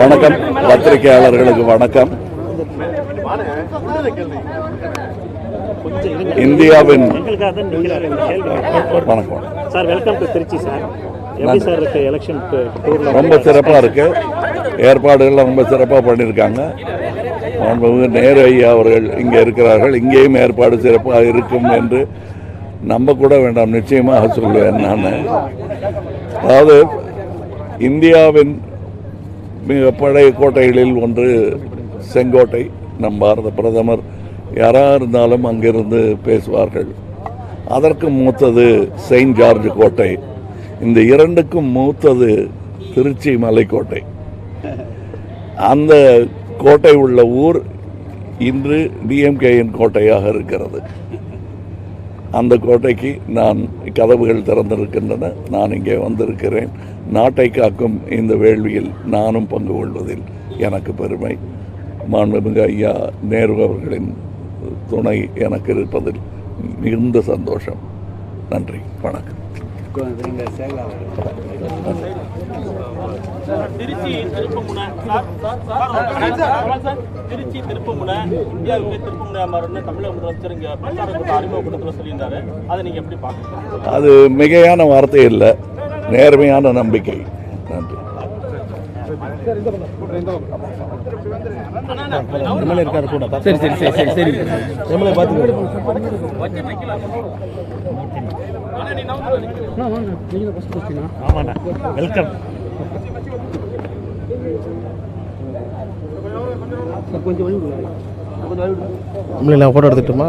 வணக்கம். பத்திரிகையாளர்களுக்கு வணக்கம். இந்தியாவின் வணக்கம். Sir welcome to Trichy sir எப்படி சார் இருக்கு எலெக்ஷன் டூர்ல ரொம்ப சிறப்பாக இருக்கு. ஏற்பாடுகள்லாம் ரொம்ப சிறப்பாக பண்ணியிருக்காங்க. மாண்புமிகு நேரு ஐயா அவர்கள் இங்கே இருக்கிறார்கள். இங்கேயும் ஏற்பாடு சிறப்பாக இருக்கும் என்று நம்ப கூட வேண்டாம் நிச்சயமாக சொல்லுவேன் நான் அதாவது இந்தியாவின் மிக பழைய கோட்டைகளில் ஒன்று செங்கோட்டை நம் பாரத பிரதமர். யாராக இருந்தாலும் அங்கிருந்து பேசுவார்கள். அதற்கு மூத்தது செயின்ட் ஜார்ஜ் கோட்டை. இந்த இரண்டுக்கும் மூத்தது திருச்சி மலைக்கோட்டை. அந்த கோட்டை உள்ள ஊர் இன்று டிஎம்கேயின் கோட்டையாக இருக்கிறது. அந்த கோட்டைக்கு நான் கதவுகள் திறந்திருக்கின்றன. நான் இங்கே வந்திருக்கிறேன். நாட்டை காக்கும் இந்த வேள்வியில் நானும் பங்கு கொள்வதில் எனக்கு பெருமை. மாண்புமிகு ஐயா நேரு அவர்களின் துணை எனக்கு இருப்பதில் மிகுந்த சந்தோஷம். நன்றி. வணக்கம். Trichy திருப்பமுனை. Sir, sir, sir, sir, Trichy திருப்பமுனை இந்தியாவுக்கு திருப்பமுனை மருந்து தமிழக முதலமைச்சர் இங்க பிரச்சார கூட்டம் அறிமுக கூட்டத்தில் சொல்லியிருந்தாரு. அதை நீங்க எப்படி பாக்குறீங்க அது மிகையான வார்த்தை இல்லை. நேர்மையான நம்பிக்கை. சரி சரி சரி சரி சரி எம்எல்ஏ பார்த்துக்கோ ஆமாண்ணா வெல்கம் எம்எல்ஏ நான் ஃபோட்டோ எடுத்துட்டுமா